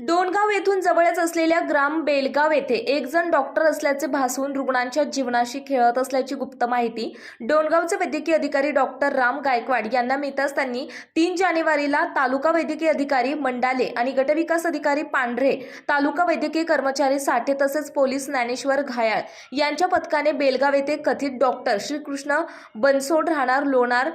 डोणगाव येथून जवळच असलेल्या ग्राम बेलगाव येथे एक जण डॉक्टर असल्याचे भासवून रुग्णांच्या जीवनाशी खेळत असल्याची गुप्त माहिती डोणगावचे वैद्यकीय अधिकारी डॉक्टर राम गायकवाड यांना मिळताच त्यांनी तीन जानेवारीला तालुका वैद्यकीय अधिकारी मंडाले आणि गटविकास अधिकारी पांढरे तालुका वैद्यकीय कर्मचारी साठे तसेच पोलीस ज्ञानेश्वर घायाळ यांच्या पथकाने बेलगाव येथे कथित डॉक्टर श्रीकृष्ण बनसोड राहणार लोणार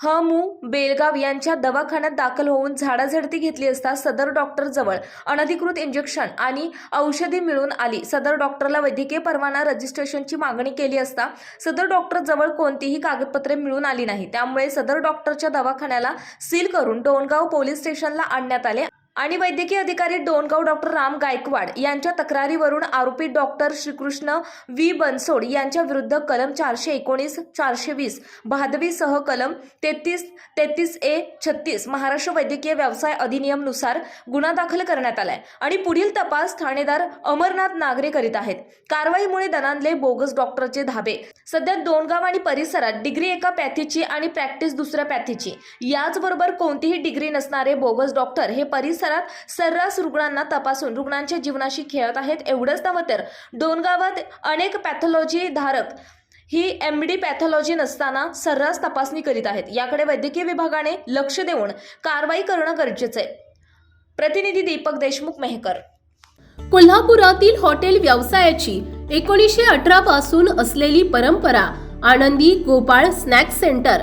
ह मु बेलगाव यांच्या दवाखान्यात दाखल होऊन झाडाझडती घेतली असता सदर डॉक्टर जवळ अनधिकृत इंजेक्शन आणि औषधी मिळून आली. सदर डॉक्टरला वैद्यकीय परवाना रजिस्ट्रेशनची मागणी केली असता सदर डॉक्टर जवळ कोणतीही कागदपत्रे मिळून आली नाही त्यामुळे सदर डॉक्टरच्या दवाखान्याला सील करून डोणगाव पोलीस स्टेशनला आणण्यात आले आणि वैद्यकीय अधिकारी डोणगाव डॉक्टर राम गायकवाड यांच्या तक्रारीवरून आरोपी डॉक्टर श्रीकृष्ण व्ही. बनसोड यांच्या विरुद्ध कलम चारशे एकोणीस चारशे वीस बहादवीसह कलम तेहतीस तेहतीस ए छत्तीस महाराष्ट्र वैद्यकीय व्यवसाय अधिनियमनुसार गुन्हा दाखल करण्यात आलाय आणि पुढील तपास ठाणेदार अमरनाथ नागरे करीत आहेत. कारवाईमुळे दणानले बोगस डॉक्टरचे धाबे. सध्या दोनगाव आणि परिसरात डिग्री एका पॅथीची आणि प्रॅक्टिस दुसऱ्या पॅथीची. याचबरोबर कोणतीही डिग्री नसणारे बोगस डॉक्टर हे परिसर परिसरात सर्रास रुग्णांना तपासून रुग्णांच्या जीवनाशी खेळत आहेत एवढंच नव्हे तर डोनगावात अनेक पॅथॉलॉजी धारक ही एम डी पॅथॉलॉजी नसताना सर्रास तपासणी करीत आहेत. याकडे वैद्यकीय विभागाने लक्ष देऊन कारवाई करणं गरजेचं आहे. प्रतिनिधी दीपक देशमुख मेहकर. कोल्हापुरातील हॉटेल व्यवसायाची एकोणीसशे अठरा पासून असलेली परंपरा आनंदी गोपाळ स्नॅक्स सेंटर